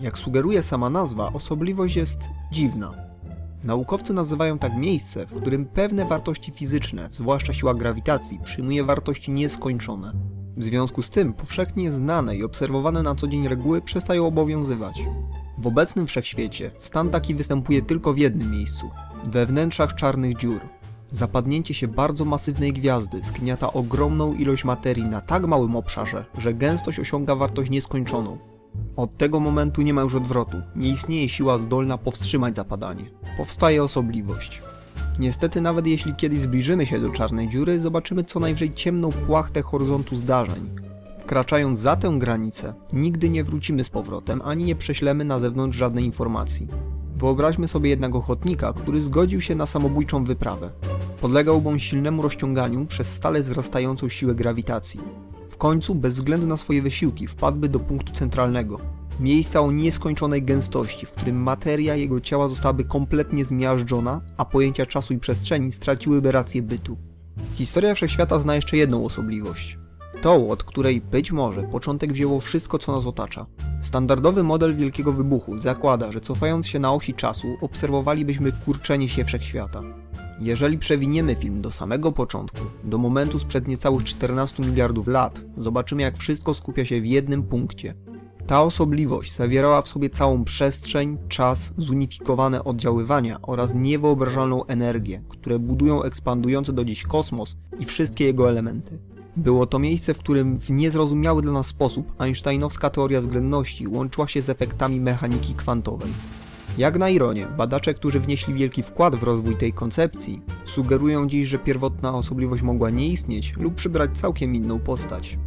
Jak sugeruje sama nazwa, osobliwość jest dziwna. Naukowcy nazywają tak miejsce, w którym pewne wartości fizyczne, zwłaszcza siła grawitacji, przyjmuje wartości nieskończone. W związku z tym powszechnie znane i obserwowane na co dzień reguły przestają obowiązywać. W obecnym wszechświecie stan taki występuje tylko w jednym miejscu we wnętrzach czarnych dziur. Zapadnięcie się bardzo masywnej gwiazdy zgniata ogromną ilość materii na tak małym obszarze, że gęstość osiąga wartość nieskończoną. Od tego momentu nie ma już odwrotu, nie istnieje siła zdolna powstrzymać zapadanie. Powstaje osobliwość. Niestety, nawet jeśli kiedyś zbliżymy się do czarnej dziury, zobaczymy co najwyżej ciemną płachtę horyzontu zdarzeń. Wkraczając za tę granicę, nigdy nie wrócimy z powrotem ani nie prześlemy na zewnątrz żadnej informacji. Wyobraźmy sobie jednak ochotnika, który zgodził się na samobójczą wyprawę. Podlegałby on silnemu rozciąganiu przez stale wzrastającą siłę grawitacji. Końcu, bez względu na swoje wysiłki, wpadłby do punktu centralnego. Miejsca o nieskończonej gęstości, w którym materia jego ciała zostałaby kompletnie zmiażdżona, a pojęcia czasu i przestrzeni straciłyby rację bytu. Historia wszechświata zna jeszcze jedną osobliwość. Tą, od której być może początek wzięło wszystko, co nas otacza. Standardowy model Wielkiego Wybuchu zakłada, że cofając się na osi czasu, obserwowalibyśmy kurczenie się wszechświata. Jeżeli przewiniemy film do samego początku, do momentu sprzed niecałych 14 miliardów lat, zobaczymy jak wszystko skupia się w jednym punkcie. Ta osobliwość zawierała w sobie całą przestrzeń, czas, zunifikowane oddziaływania oraz niewyobrażalną energię, które budują ekspandujący do dziś kosmos i wszystkie jego elementy. Było to miejsce, w którym w niezrozumiały dla nas sposób einsteinowska teoria względności łączyła się z efektami mechaniki kwantowej. Jak na ironię, badacze, którzy wnieśli wielki wkład w rozwój tej koncepcji, sugerują dziś, że pierwotna osobliwość mogła nie istnieć lub przybrać całkiem inną postać.